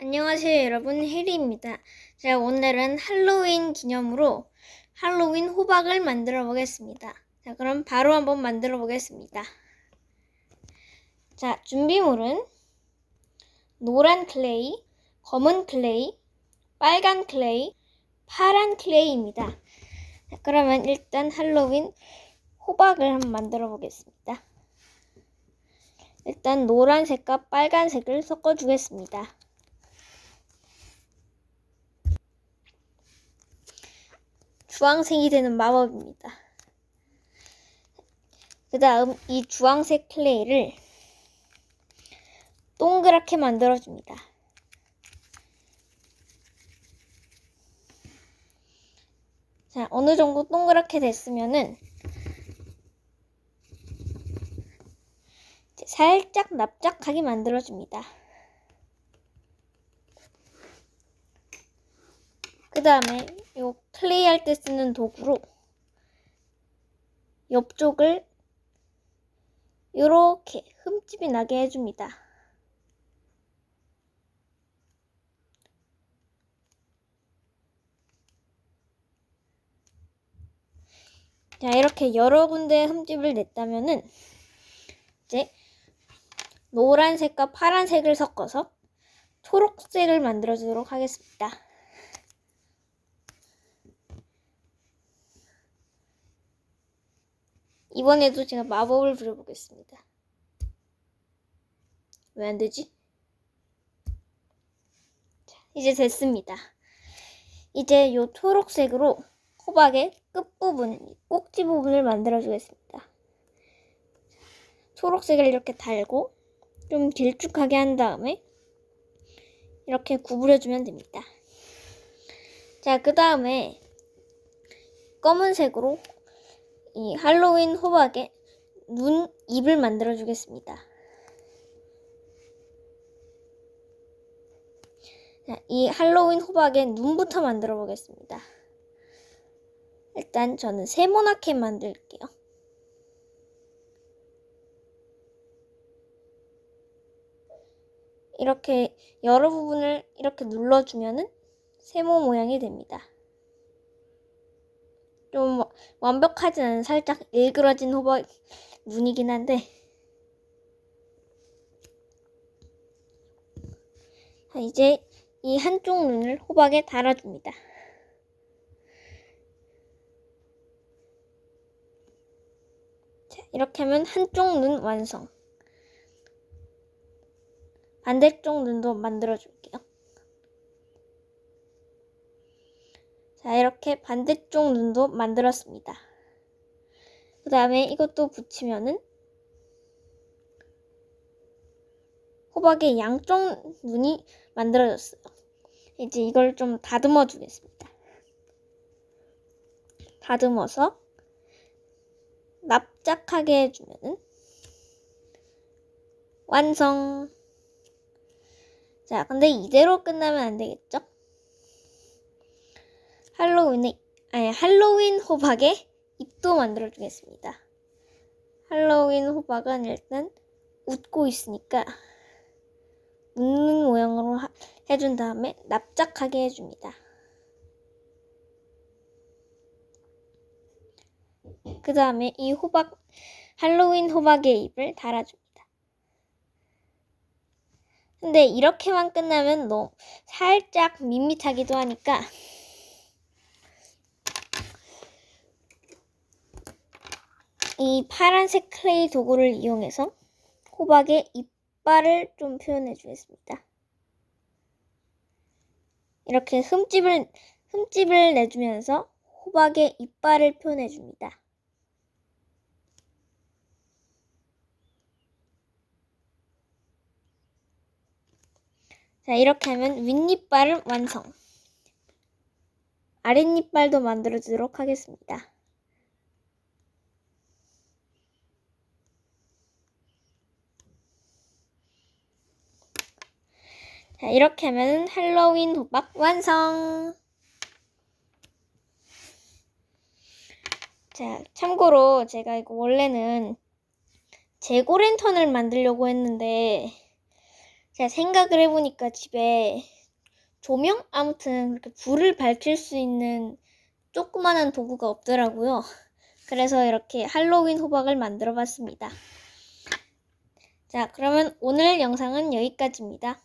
안녕하세요, 여러분. 혜리입니다. 자, 오늘은 할로윈 기념으로 할로윈 호박을 만들어 보겠습니다. 자, 그럼 바로 한번 만들어 보겠습니다. 자, 준비물은 노란 클레이, 검은 클레이, 빨간 클레이, 파란 클레이입니다. 자, 그러면 일단 할로윈 호박을 한번 만들어 보겠습니다. 일단 노란색과 빨간색을 섞어 주겠습니다. 주황색이 되는 마법입니다. 그 다음 이 주황색 클레이를 동그랗게 만들어줍니다. 자, 어느 정도 동그랗게 됐으면은 살짝 납작하게 만들어줍니다. 그 다음에 요 클레이 할 때 쓰는 도구로 옆쪽을 이렇게 흠집이 나게 해줍니다. 자, 이렇게 여러 군데 흠집을 냈다면은 이제 노란색과 파란색을 섞어서 초록색을 만들어 주도록 하겠습니다. 이번에도 제가 마법을 부려보겠습니다. 왜 안 되지? 자, 이제 됐습니다. 이제 요 초록색으로 호박의 끝부분, 꼭지 부분을 만들어 주겠습니다. 초록색을 이렇게 달고 좀 길쭉하게 한 다음에 이렇게 구부려주면 됩니다. 자, 그 다음에 검은색으로 이 할로윈 호박에 눈, 입을 만들어 주겠습니다. 자, 이 할로윈 호박에 눈부터 만들어 보겠습니다. 일단 저는 세모나게 만들게요. 이렇게 여러 부분을 이렇게 눌러주면은 세모 모양이 됩니다. 좀 완벽하진 않은 살짝 일그러진 호박 눈이긴 한데 자, 이제 이 한쪽 눈을 호박에 달아줍니다. 자, 이렇게 하면 한쪽 눈 완성. 반대쪽 눈도 만들어 줄게요. 자, 이렇게 반대쪽 눈도 만들었습니다. 그 다음에 이것도 붙이면은 호박의 양쪽 눈이 만들어졌어요. 이제 이걸 좀 다듬어 주겠습니다. 다듬어서 납작하게 해주면은 완성! 자, 근데 이대로 끝나면 안 되겠죠? 할로윈의 아니 할로윈 호박의 입도 만들어 주겠습니다. 할로윈 호박은 일단 웃고 있으니까 웃는 모양으로 하, 해준 다음에 납작하게 해줍니다. 그 다음에 이 호박 할로윈 호박의 입을 달아줍니다. 근데 이렇게만 끝나면 너무 살짝 밋밋하기도 하니까 이 파란색 클레이 도구를 이용해서 호박의 이빨을 좀 표현해 주겠습니다. 이렇게 흠집을, 흠집을 내주면서 호박의 이빨을 표현해 줍니다. 자, 이렇게 하면 윗니빨은 완성. 아랫니빨도 만들어 주도록 하겠습니다. 자, 이렇게 하면 할로윈 호박 완성! 자, 참고로 제가 이거 원래는 재고 랜턴을 만들려고 했는데 제가 생각을 해보니까 집에 조명? 아무튼 그렇게 불을 밝힐 수 있는 조그마한 도구가 없더라고요. 그래서 이렇게 할로윈 호박을 만들어 봤습니다. 자, 그러면 오늘 영상은 여기까지입니다.